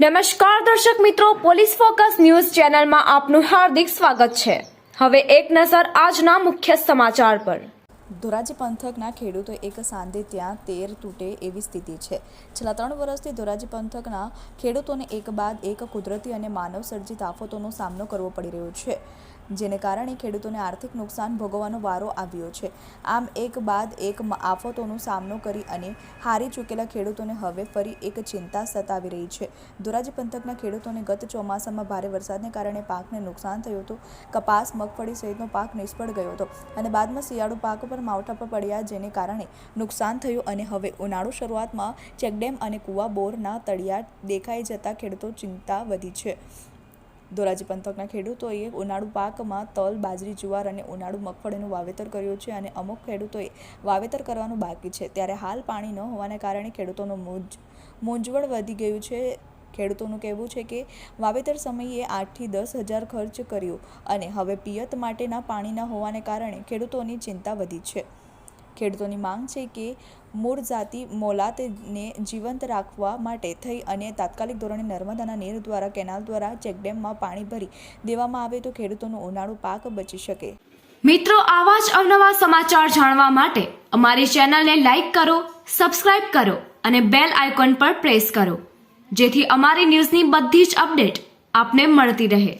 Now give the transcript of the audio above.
નમસ્કાર દર્શક મિત્રો, પોલીસ ફોકસ ન્યૂઝ ચેનલમાં આપનું હાર્દિક સ્વાગત છે. હવે એક નજર આજના મુખ્ય સમાચાર પર. ધોરાજી પંથકના ખેડૂતો એક સાંધે ત્યાં તેર તૂટે એવી સ્થિતિ છે. છેલ્લા ત્રણ વર્ષથી ધોરાજી પંથકના ખેડૂતોને એક બાદ એક કુદરતી અને માનવ સર્જિત આફતોનો સામનો કરવો પડી રહ્યો છે. જેને કારણે ખેડૂતોને આર્થિક નુકસાન ભોગવવાનો વારો આવ્યો છે. આમ એક બાદ એક આફતોનો સામનો કરી અને હારી ચૂકેલા ખેડૂતોને હવે ફરી એક ચિંતા સતાવી રહી છે. ધોરાજી પંથકના ખેડૂતોને ગત ચોમાસામાં ભારે વરસાદને કારણે પાકને નુકસાન થયું હતું. કપાસ, મગફળી સહિતનો પાક નિષ્ફળ ગયો હતો અને બાદમાં શિયાળુ પાક પર માવઠા પર પડ્યા જેને કારણે નુકસાન થયું અને હવે ઉનાળુ શરૂઆતમાં ચેકડેમ અને કુવા બોરના તળિયા દેખાઈ જતા ખેડૂતો ચિંતા વધી છે. ધોરાજી પંથકના ખેડૂતોએ ઉનાળુ પાકમાં તલ, બાજરી, જુવાર અને ઉનાળુ મગફળીનું વાવેતર કર્યું છે અને અમુક ખેડૂતોએ વાવેતર કરવાનું બાકી છે. ત્યારે હાલ પાણી ન હોવાને કારણે ખેડૂતોનું મૂંઝ, મૂંઝવણ વધી ગયું છે. ખેડૂતોનું કહેવું છે કે વાવેતર સમયે આઠથી દસ હજાર ખર્ચ કર્યો અને હવે પિયત માટેના પાણી ન હોવાને કારણે ખેડૂતોની ચિંતા વધી છે. ખેડૂતોની માંગ છે કે મૂળ જાતિ મોલાતને જીવંત રાખવા માટે થઈ અને તાત્કાલિક ધોરણે નર્મદાના નીર દ્વારા, કેનાલ દ્વારા, ચેકડેમમાં પાણી ભરી દેવામાં આવે તો ખેડૂતોનો ઉનાળુ પાક બચી શકે. મિત્રો, આવા જ અવનવા સમાચાર જાણવા માટે અમારી ચેનલને લાઈક કરો, સબસ્ક્રાઇબ કરો અને બેલ આઇકોન પર પ્રેસ કરો, જેથી અમારી ન્યૂઝની બધી જ અપડેટ આપને મળતી રહે.